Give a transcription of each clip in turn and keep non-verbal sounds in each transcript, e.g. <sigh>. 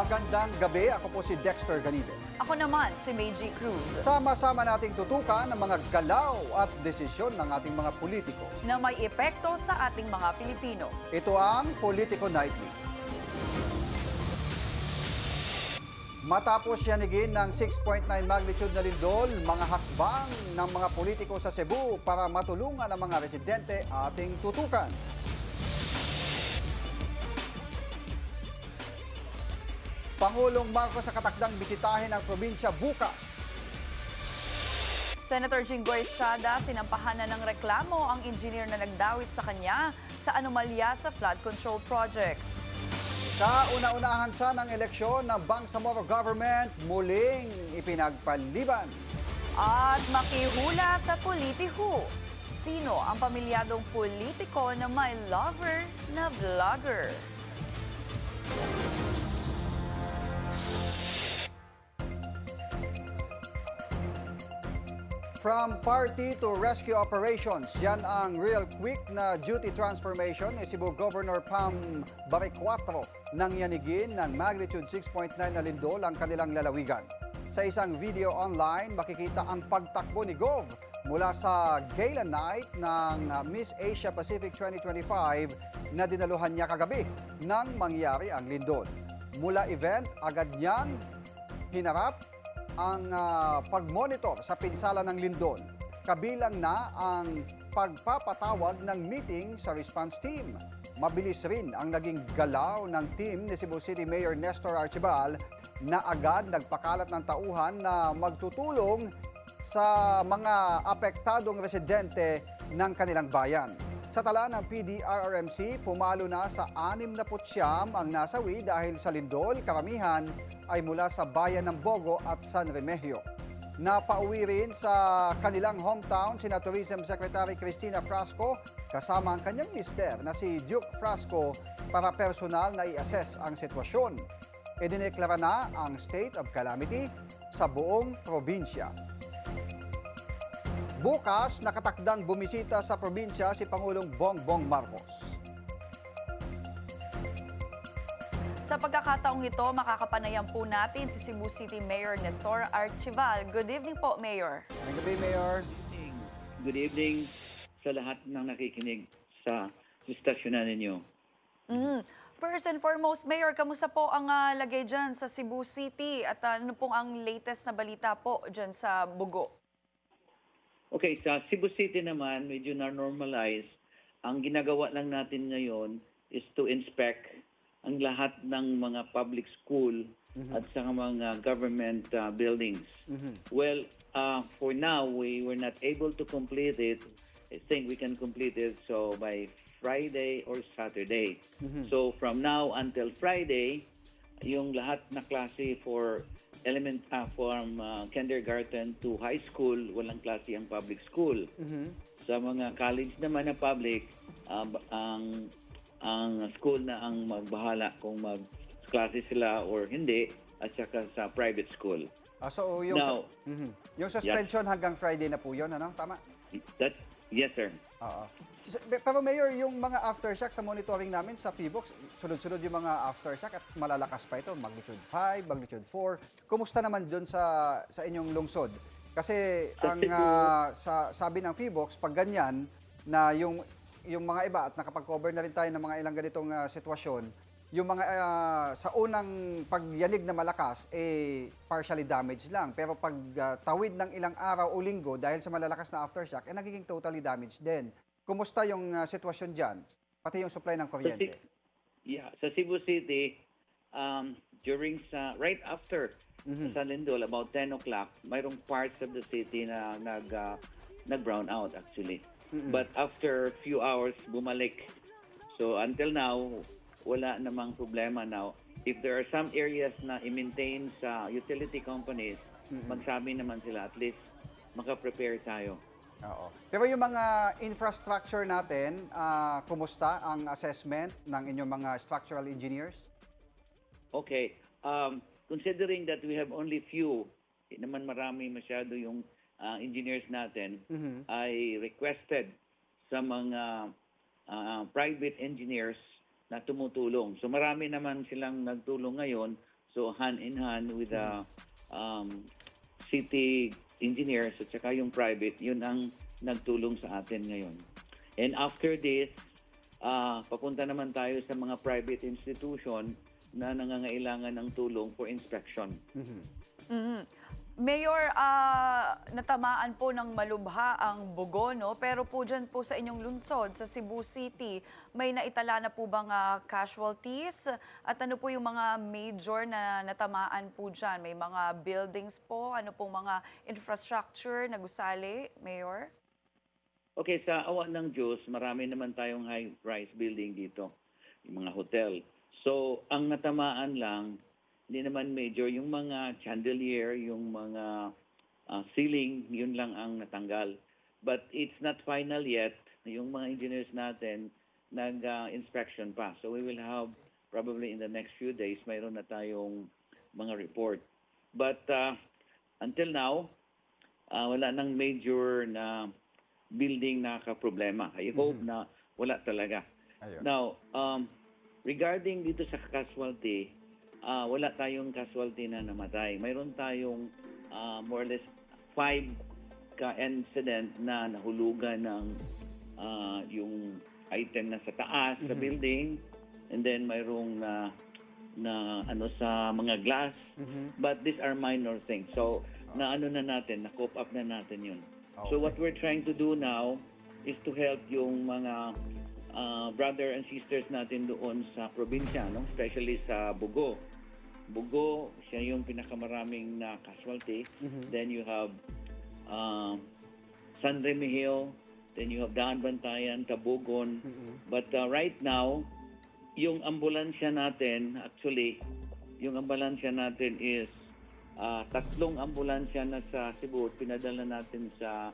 Magandang gabi, ako po si Dexter Ganibe. Ako naman, si Meiji Cruz, Sama-sama nating tutukan ang mga galaw at desisyon ng ating mga politiko. na may epekto sa ating mga Pilipino. Ito ang Politico Nightly. Matapos yanigin ng 6.9 magnitude na lindol, mga hakbang ng mga politiko sa Cebu para matulungan ang mga residente ating tutukan. Pangulong Marcos sa katakdang bisitahin ang probinsya bukas. Senator Jinggoy Estrada, sinampahan na ng reklamo ang engineer na nagdawit sa kanya sa anomalya sa flood control projects. Kauna-unahan sa ng eleksyon ng Bangsamoro government muling ipinagpaliban. At makihula sa politiho. Sino ang pamilyadong politiko na may lover na vlogger? From party to rescue operations, yan ang real quick na duty transformation ni Cebu Governor Pam Baricuatro nang yanigin ng magnitude 6.9 na lindol ang kanilang lalawigan. Sa isang video online, makikita ang pagtakbo ni Gov mula sa gala night ng uh, Miss Asia Pacific 2025 na dinaluhan niya kagabi nang mangyari ang lindol. Mula event, agad niyang hinarap ang ah, pag-monitor sa pinsala ng lindol. Kabilang na ang pagpapatawag ng meeting sa response team. Mabilis rin ang naging galaw ng team ni Cebu City Mayor Nestor Archibal na agad nagpakalat ng tauhan na magtutulong sa mga apektadong residente ng kanilang bayan. Sa tala ng PDRRMC, pumalo na sa 69 ang nasawi dahil sa lindol, karamihan ay mula sa bayan ng Bogo at San Remigio. Napauwi rin sa kanilang hometown sina Tourism Secretary Cristina Frasco kasama ang kanyang mister na si Duke Frasco para personal na i-assess ang sitwasyon. Idineklara na ang state of calamity sa buong probinsya. Bukas, nakatakdang bumisita sa probinsya si Pangulong Bongbong Marcos. Sa pagkakataong ito, makakapanayam po natin si Cebu City Mayor Nestor Archival. Good evening po, Mayor. Magandang gabi, Mayor. evening. Good evening sa lahat ng nakikinig sa istasyonan ninyo. Mm. First and foremost, Mayor, kamusta po ang ah, lagay dyan sa Cebu City at ah, ano pong ang latest na balita po dyan sa Bugo? Okay, sa Cebu City naman, medyo na-normalize. Ang ginagawa lang natin ngayon is to inspect ang lahat ng mga public school at sa mga government uh, buildings. Well, uh, for now, we were not able to complete it. I think we can complete it so by Friday or Saturday. So from now until Friday, yung lahat na klase for element ah, from uh, kindergarten to high school, walang klase ang public school. Sa mga college naman na public, ba- ang ang school na ang magbahala kung mag klase sila or hindi at saka sa private school. Ah, so, yung, Now- Mhm. yung suspension hanggang Friday na po yun, ano? Tama? That yes sir. Oo. Pero Mayor, yung mga aftershock sa monitoring namin sa PBOX, sunod-sunod yung mga aftershock at malalakas pa ito, magnitude 5, magnitude 4. Kumusta naman doon sa sa inyong lungsod? Kasi ang ah, sa sabi ng PBOX, pag ganyan na yung yung mga iba at nakapag-cover na rin tayo ng mga ilang ganitong ah, sitwasyon, yung mga ah, sa unang pagyanig na malakas eh partially damaged lang pero pag ah, tawid ng ilang araw o linggo dahil sa malalakas na aftershock eh nagiging totally damaged din. Kumusta yung ah, sitwasyon diyan? Pati yung supply ng Sa kuryente. Yeah, sa Cebu City, um, during sa right after sa San Lindol, about 10 o'clock, mayroong parts of the city na nag uh, nag brown out actually. But after few hours bumalik. So until now, wala namang problema now. If there are some areas na i-maintain sa utility companies, magsabi naman sila at least maka-prepare tayo. Oo. Pero yung mga infrastructure natin, ah, kumusta ang assessment ng inyong mga structural engineers? Okay. Um, considering that we have only few, naman marami masyado yung uh, engineers natin, I requested sa mga uh, private engineers na tumutulong. So marami naman silang nagtulong ngayon So hand in hand with the um, city engineers at saka yung private, yun ang nagtulong sa atin ngayon. And after this, ah, papunta naman tayo sa mga private institution na nangangailangan ng tulong for inspection. Mhm. Mayor, ah, natamaan po ng malubha ang Bugo, no? Pero po dyan po sa inyong lungsod, sa Cebu City, may naitala na po bang ah, casualties? At ano po yung mga major na natamaan po dyan? May mga buildings po? Ano pong mga infrastructure na gusali, Mayor? Okay, sa awa ng Diyos, marami naman tayong high-rise building dito, yung mga hotel. So, ang natamaan lang, hindi naman major, yung mga chandelier, yung mga ah, ceiling, yun lang ang natanggal. But it's not final yet. Yung mga engineers natin, nag-inspection pa. So, we will have, probably in the next few days, mayroon na tayong mga report. But ah, until now, ah, wala nang major na building na problema. I hope na wala talaga. Ayun. Now, um, regarding dito sa casualty, ah, wala tayong casualty na namatay. Mayroon tayong ah, more or less five ka-incident na nahulugan ng ah, yung item na sa taas sa building and then mayroong na na ano sa mga glass Mhm. but these are minor things. So, na ano na natin, na cope up na natin yun. So Okay. what we're trying to do now is to help yung mga uh, brother and sisters natin doon sa probinsya, no? especially sa Bugo. Bugo, siya yung pinakamaraming na casualty. Mhm. Then you have uh, San Remigio, then you have Daan Bantayan, Tabugon. Mhm. But uh, right now, yung ambulansya natin, actually, yung ambulansya natin is ah, tatlong ambulansya na sa Cebu, pinadala natin sa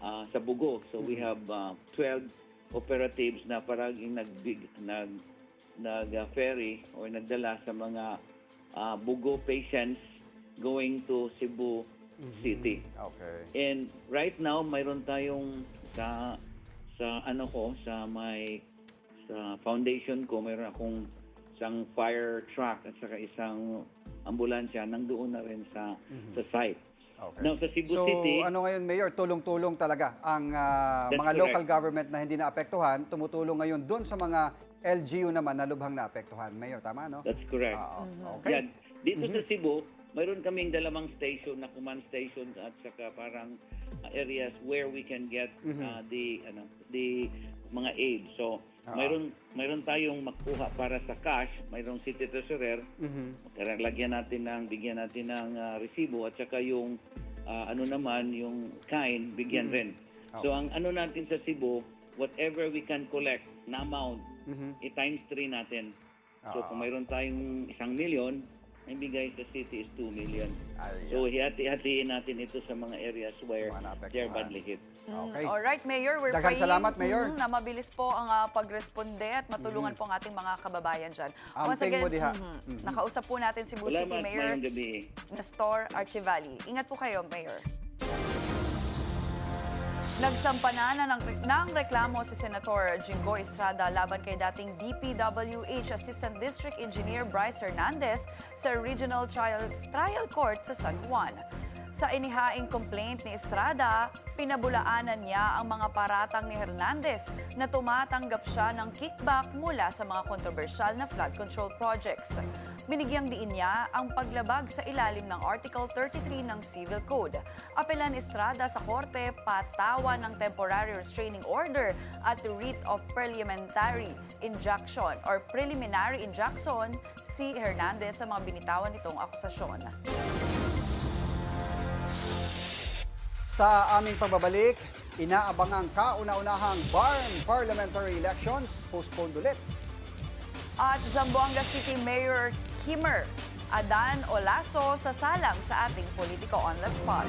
ah, sa Bugo. So we have ah, 12 operatives na paraging nag nag nag ah, ferry or nagdala sa mga ah, Bugo patients going to Cebu City. Okay. And right now, mayroon tayong sa sa ano ko, sa my sa foundation ko, mayroon akong isang fire truck at saka isang ambulansya nang doon na rin sa sa site. Okay. Now sa Cebu so, City, ano ngayon, Mayor, tulong-tulong talaga ang That's mga correct. local government na hindi naapektuhan, tumutulong ngayon doon sa mga LGU naman na lubhang naapektuhan. Mayor, tama, no? that's correct. Ah, Mhm. okay. Yan. Dito sa Cebu, mayroon kaming dalawang station na command station at saka parang uh, areas where we can get uh, the ano the mga aid. So, Ah. mayroon mayroon tayong makuha para sa cash, mayroong city treasurer, Mhm. Kaya lagyan natin ng bigyan natin ng ah, resibo at saka yung ah, ano naman yung kind bigyan rin. So ang ano natin sa Cebu, whatever we can collect na amount, Mhm. i-times 3 natin. So kung mayroon tayong isang milyon, ang bigay sa city is 2 million. Ayan. So hihati-hatiin natin ito sa mga areas where Mga naapektuhan. they're badly hit. Mm, Okay. Alright, Mayor, we're Daghang praying salamat, Mayor. mhm, na mabilis po ang ah, pagresponde at matulungan po ang ating mga kababayan dyan. Amping mo diha. mhm, nakausap po natin si Cebu City Salamat, Mayor gabi. Nestor Archivali. Ingat po kayo, Mayor. Nagsampa na ng, ng reklamo si Senator Jingo Estrada laban kay dating DPWH Assistant District Engineer Bryce Hernandez sa Regional Trial, Trial Court sa San Juan. Sa inihaing complaint ni Estrada, pinabulaanan niya ang mga paratang ni Hernandez na tumatanggap siya ng kickback mula sa mga kontrobersyal na flood control projects. Binigyang diin niya ang paglabag sa ilalim ng Article 33 ng Civil Code. Apelan Estrada sa korte patawan ng temporary restraining order at writ of parliamentary injunction or preliminary injunction si Hernandez sa mga binitawan nitong akusasyon. Sa aming pagbabalik, inaabang ang kauna-unahang Barn Parliamentary Elections postponed ulit. At Zamboanga City Mayor Kimmer Adan Olaso sa salang sa ating Politico on the Spot.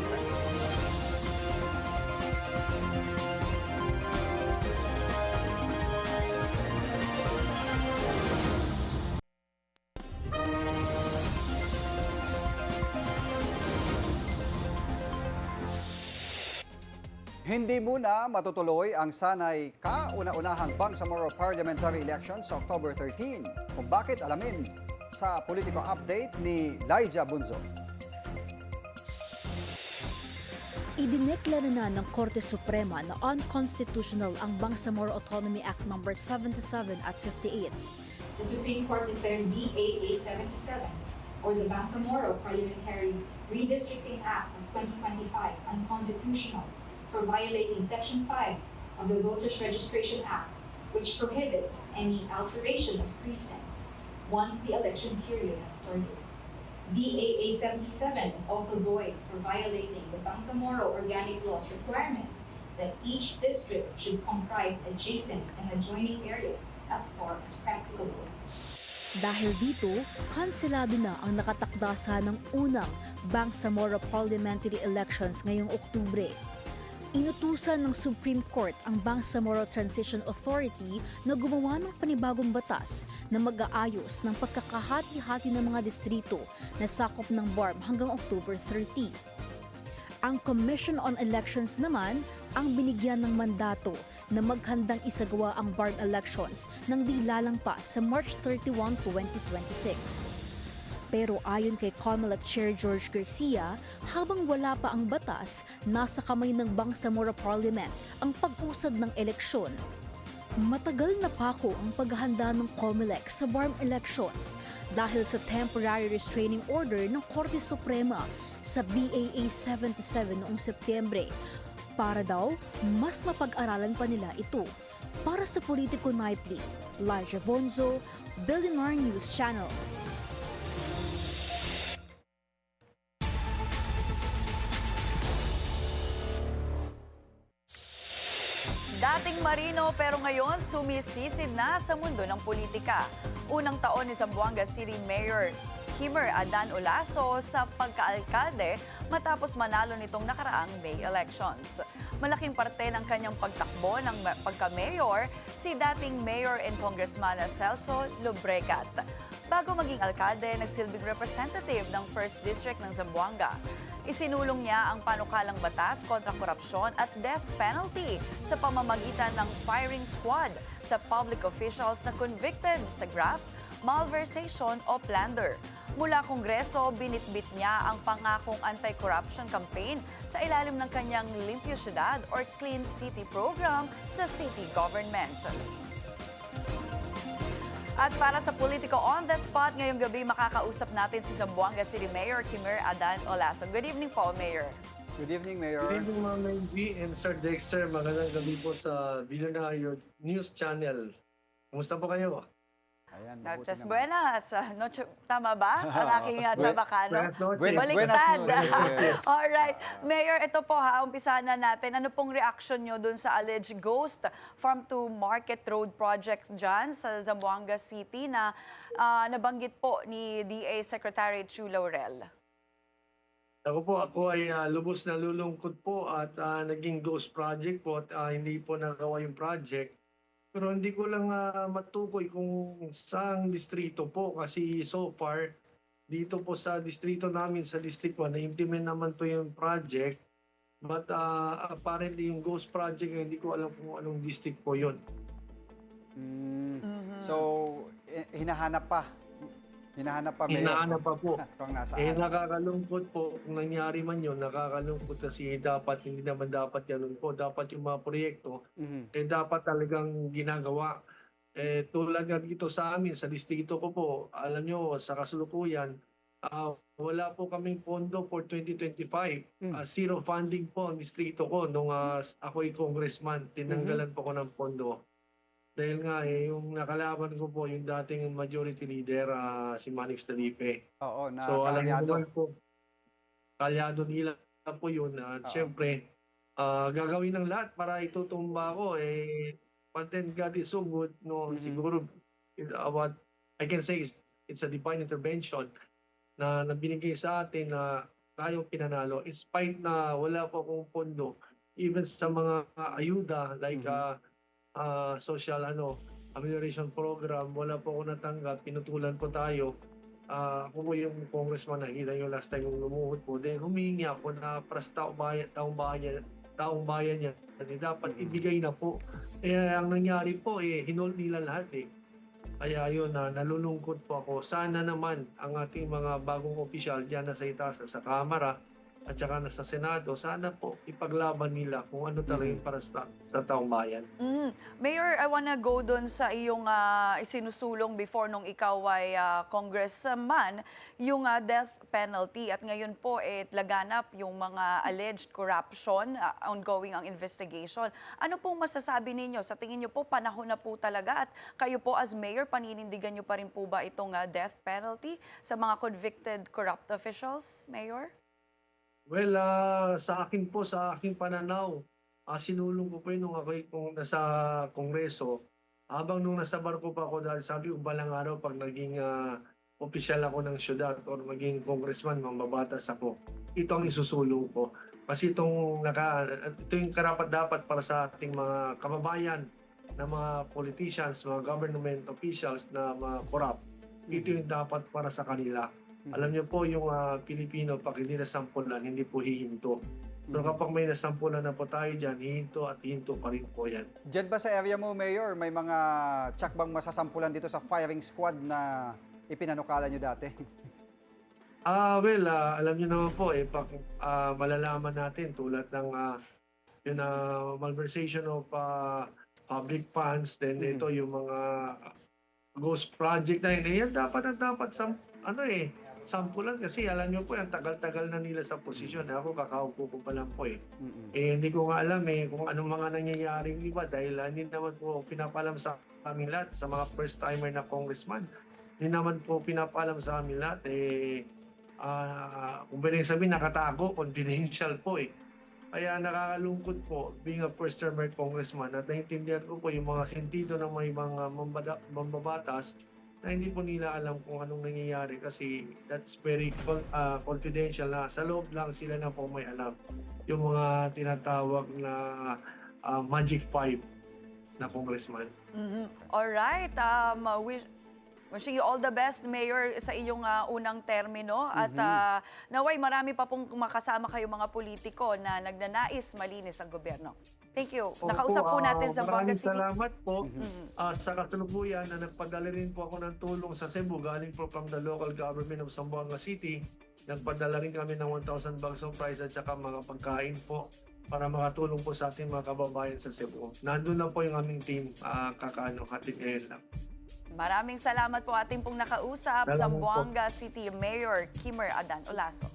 Hindi muna matutuloy ang sanay kauna-unahang Bangsamoro Parliamentary Elections sa October 13. Kung bakit alamin sa Politico Update ni Laija Bunzo. Idineklara na ng Korte Suprema na unconstitutional ang Bangsamoro Autonomy Act No. 77 at 58. the Supreme Court declared BAA 77, or the Bangsamoro Parliamentary Redistricting Act of 2025, unconstitutional for violating Section 5 of the Voters Registration Act, which prohibits any alteration of precincts once the election period has started. BAA 77 is also void for violating the Bangsamoro Organic Law's requirement that each district should comprise adjacent and adjoining areas as far as practicable. Dahil dito, kanselado na ang nakatakdasa ng unang Bangsamoro Parliamentary Elections ngayong Oktubre. Inutusan ng Supreme Court ang Bangsamoro Transition Authority na gumawa ng panibagong batas na mag-aayos ng pagkakahati-hati ng mga distrito na sakop ng BARM hanggang October 30. Ang Commission on Elections naman ang binigyan ng mandato na maghandang isagawa ang BARM elections nang di lalampas sa March 31, 2026. Pero ayon kay COMELEC Chair George Garcia, habang wala pa ang batas, nasa kamay ng Bangsamoro Parliament ang pag-usad ng eleksyon. Matagal na pa ako ang paghahanda ng COMELEC sa BARM elections dahil sa temporary restraining order ng Korte Suprema sa BAA 77 noong Setyembre para daw mas mapag-aralan pa nila ito. Para sa Politico Nightly, Elijah Bonzo, Billionaire News Channel. Dating marino pero ngayon sumisisid na sa mundo ng politika. Unang taon ni Zamboanga City Mayor Kimmer Adan Olaso sa pagkaalkalde matapos manalo nitong nakaraang May elections. Malaking parte ng kanyang pagtakbo ng ma- pagka-mayor si dating Mayor and Congressman Celso Lubregat. Bago maging alkalde, nagsilbing representative ng 1st District ng Zamboanga. Isinulong niya ang panukalang batas kontra korupsyon at death penalty sa pamamagitan ng firing squad sa public officials na convicted sa graft, malversation o plunder. Mula Kongreso, binitbit niya ang pangakong anti-corruption campaign sa ilalim ng kanyang Limpyo Syudad or Clean City program sa city government. At para sa Politico on the Spot, ngayong gabi makakausap natin si Zamboanga City Mayor Kimmer Adan Olason. Good evening po, Mayor. Good evening, Mayor. Good evening, Ma'am G and Sir Dexter. Magandang gabi po sa Billionaire News Channel. Kumusta po kayo? Ayan, mabuti Noches naman. buenas. Ah, Noche, tama ba? <laughs> Ang aking uh, chabacano. Buenas Baliktad. noches. <laughs> Alright. Mayor, ito po ha, umpisahan na natin. Ano pong reaction nyo dun sa alleged ghost farm to market road project dyan sa Zamboanga City na ah, nabanggit po ni DA Secretary Chu Laurel? Ako po, ako ay ah, lubos na lulungkot po at ah, naging ghost project po at ah, hindi po nagawa yung project. Pero hindi ko lang ah, matukoy kung saang distrito po kasi so far dito po sa distrito namin sa District 1 na-implement naman po yung project but ah, apparently yung ghost project hindi ko alam kung anong district po yun. Mm, Mhm. So, eh, hinahanap pa. Hinahanap pa, Mayor. Hinahanap pa po. <laughs> Kung nasaan. Eh nakakalungkot po kung nangyari man yun, nakakalungkot kasi dapat hindi naman dapat ganun po. Dapat yung mga proyekto Mhm. eh dapat talagang ginagawa. Eh tulad nga dito sa amin sa distrito ko po, alam nyo sa kasalukuyan ah, wala po kaming pondo for 2025. Mm. Ah, zero funding po ang distrito ko nung ah, ako'y congressman. Tinanggalan po ko ng pondo. Dahil nga eh, yung nakalaban ko po yung dating majority leader ah, si Manix Dalipe. Oo, na So alam niyo kalyado. naman po, kalyado nila po yun. At Oo. syempre, ah, gagawin ng lahat para itutumba ko. Eh, content God is so good. No, Mhm. Siguro, uh, what I can say is, it's a divine intervention na, na binigay sa atin na tayong pinanalo. In spite na wala po akong pondo, even sa mga ah, ayuda like Mhm. ah, ah, social ano amelioration program, wala po ako natanggap, pinutulan po tayo. Ah, ako po yung congressman na kita yung last time yung lumuhod po. Then humingi ako na para sa taong bayan, taong bayan, taong bayan niya. Eh, dapat ibigay na po. Eh, ang nangyari po, eh, hinold nila lahat eh. Kaya yun, na nalulungkot po ako. Sana naman ang ating mga bagong opisyal dyan na sa itaas, sa Kamara, at saka na sa Senado, sana po ipaglaban nila kung ano talaga yung para sa, sa taong bayan. Mm. Mayor, I wanna go doon sa iyong ah, isinusulong before nung ikaw ay ah, congressman, yung ah, death penalty. At ngayon po, eh, laganap yung mga alleged corruption, ah, ongoing ang investigation. Ano pong masasabi ninyo? Sa tingin niyo po, panahon na po talaga at kayo po as mayor, paninindigan niyo pa rin po ba itong ah, death penalty sa mga convicted corrupt officials, Mayor? Well, ah, sa akin po, sa aking pananaw, ah, sinulong ko po yun nung ako kung nasa kongreso. Habang nung nasa barko pa ako dahil sabi ko balang araw pag naging ah, opisyal ako ng syudad or maging congressman, mambabatas ako. Ito ang isusulong ko. Kasi itong naka, ito yung karapat dapat para sa ating mga kababayan na mga politicians, mga government officials na mga corrupt. Ito yung dapat para sa kanila. Alam niyo po yung ah, Pilipino, pag hindi nasampulan, hindi po hihinto. Pero kapag may nasampulan na po tayo dyan, hihinto at hihinto pa rin po yan. Diyan ba sa area mo, Mayor, may mga tsak bang masasampulan dito sa firing squad na ipinanukala nyo dati? <laughs> Ah, well, ah, alam niyo naman po, eh, pag ah, malalaman natin tulad ng ah, yun, ah, malversation of ah, public funds, then Mhm. ito yung mga ghost project na yun, eh, yan dapat ang dapat sam, ano eh, sampulan kasi alam niyo po, ang tagal-tagal na nila sa posisyon. Ako, kakaupo ko pa lang po eh. Mm-mm. Eh, hindi ko nga alam eh kung anong mga nangyayaring iba dahil ah, hindi naman po pinapalam sa amin lahat, sa mga first timer na congressman. Hindi naman po pinapalam sa amin lahat eh ah kung pwedeng sabihin nakatago, confidential po eh. Kaya nakakalungkot po being a first timer congressman at naintindihan ko po yung mga sentido ng may mga mambada, mambabatas na hindi po nila alam kung anong nangyayari kasi that's very ah, confidential na sa loob lang sila na po may alam yung mga tinatawag na ah, Magic Five na congressman. Mhm. All right. Um, uh, wish, wishing you all the best, Mayor, sa iyong ah, unang termino. At Mhm. ah, naway, marami pa pong makasama kayo mga politiko na nagnanais malinis ang gobyerno. Thank you. Nakausap po ah, natin sa Banga Maraming City. salamat po. Mhm. Ah, sa kasalukuyan na nagpadala rin po ako ng tulong sa Cebu galing po from the local government of Zamboanga City. Nagpadala rin kami ng 1,000 bags of rice at saka mga pagkain po para makatulong po sa ating mga kababayan sa Cebu. Nandun na po yung aming team, ah, kakaano, hatid ngayon lang. Maraming salamat po ating pong nakausap, Salamat po. Zamboanga City Mayor Kimmer Adan Olaso.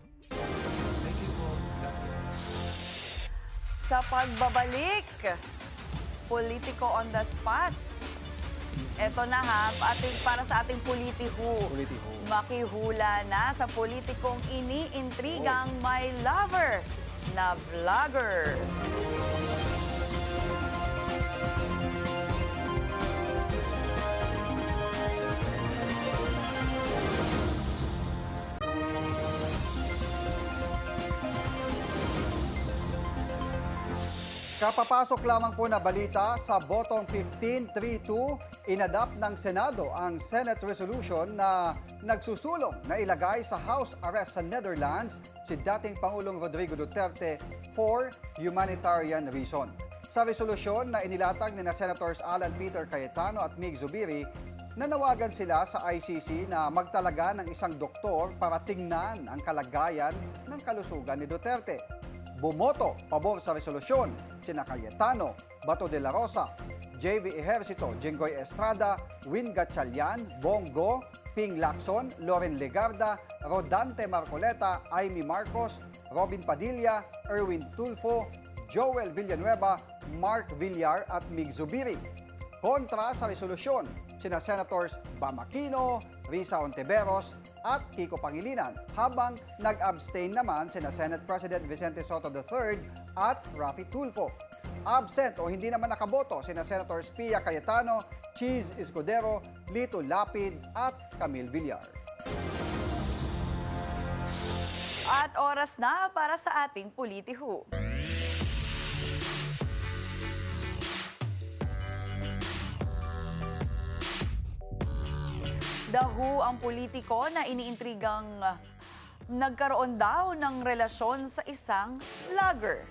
Sa pagbabalik, politiko on the spot. Eto na ha, ating, para sa ating politiho. Politiho. Makihula na sa politikong iniintrigang may lover na vlogger. Kapapasok lamang po na balita sa botong 1532, inadapt ng Senado ang Senate resolution na nagsusulong na ilagay sa house arrest sa Netherlands si dating Pangulong Rodrigo Duterte for humanitarian reason. Sa resolusyon na inilatag ni na Senators Alan Peter Cayetano at Mig Zubiri, nanawagan sila sa ICC na magtalaga ng isang doktor para tingnan ang kalagayan ng kalusugan ni Duterte. Bumoto pabor sa resolusyon sina Cayetano, Bato de la Rosa, JV Ejercito, Jenggoy Estrada, Win Gatchalian, Bongo, Ping Lacson, Loren Legarda, Rodante Marcoleta, Amy Marcos, Robin Padilla, Erwin Tulfo, Joel Villanueva, Mark Villar at Mig Zubiri. Kontra sa resolusyon, sina Senators Bam Aquino, Risa Ontiveros at Kiko Pangilinan, habang nag-abstain naman sina Senate President Vicente Soto III at Rafi Tulfo. Absent o hindi naman nakaboto sina Senators Pia Cayetano, Cheese Escudero, Lito Lapid at Camille Villar. At oras na para sa ating politiho. Dahu ang politiko na iniintrigang ah, nagkaroon daw ng relasyon sa isang vlogger.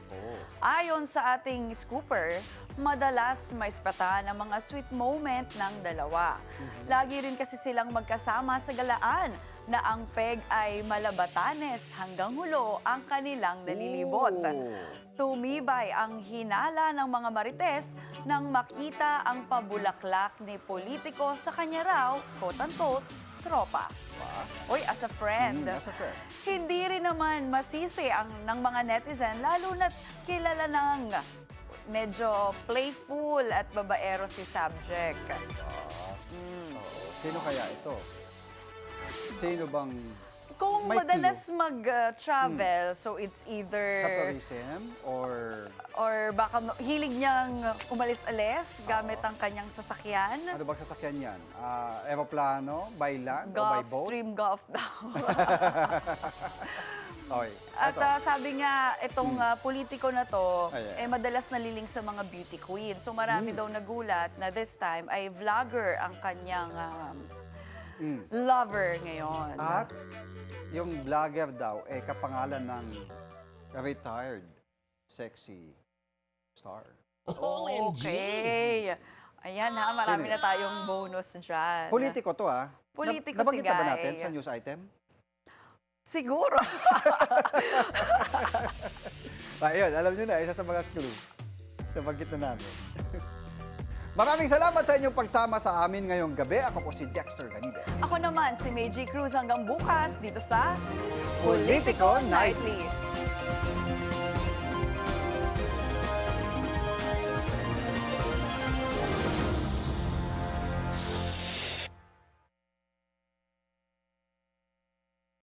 Ayon sa ating scooper, madalas maispatan ang mga sweet moment ng dalawa. Lagi rin kasi silang magkasama sa galaan na ang peg ay malabatanes hanggang hulo ang kanilang nalilibot. Oh. Tumibay ang hinala ng mga marites nang makita ang pabulaklak ni politiko sa kanya raw, quote-unquote, tropa. Uy, as a friend. Mm, as a friend. Hindi rin naman masisi ang ng mga netizen, lalo na't kilala ng medyo playful at babaero si subject. Mm. Oo. Sino kaya ito? Sino bang Kung May madalas mag-travel, so it's sa either tourism or or baka ma- hilig niyang umalis-alis gamit ang kanyang sasakyan. ano bang sasakyan yan? Ah, aeroplano, by land o by Golf, boat? stream golf daw. <laughs> Okay. At Ito. ah, sabi nga, itong ah, politiko na to, Ayan. eh madalas naliling sa mga beauty queen. So marami daw nagulat na this time ay vlogger ang kanyang um. Lover ngayon. At yung vlogger daw, eh kapangalan ng retired sexy star. Okay. Ayan ha, marami Sino na tayong bonus dyan. Politiko to ah. Politiko Na, nabanggit si na ba Guy. natin sa news item? Siguro. <laughs> Ayun, alam nyo na, isa sa mga clue. Nabanggit na namin. <laughs> Maraming salamat sa inyong pagsama sa amin ngayong gabi. Ako po si Dexter Ganibe. Ako naman, si Meiji Cruz hanggang bukas dito sa Politico Nightly.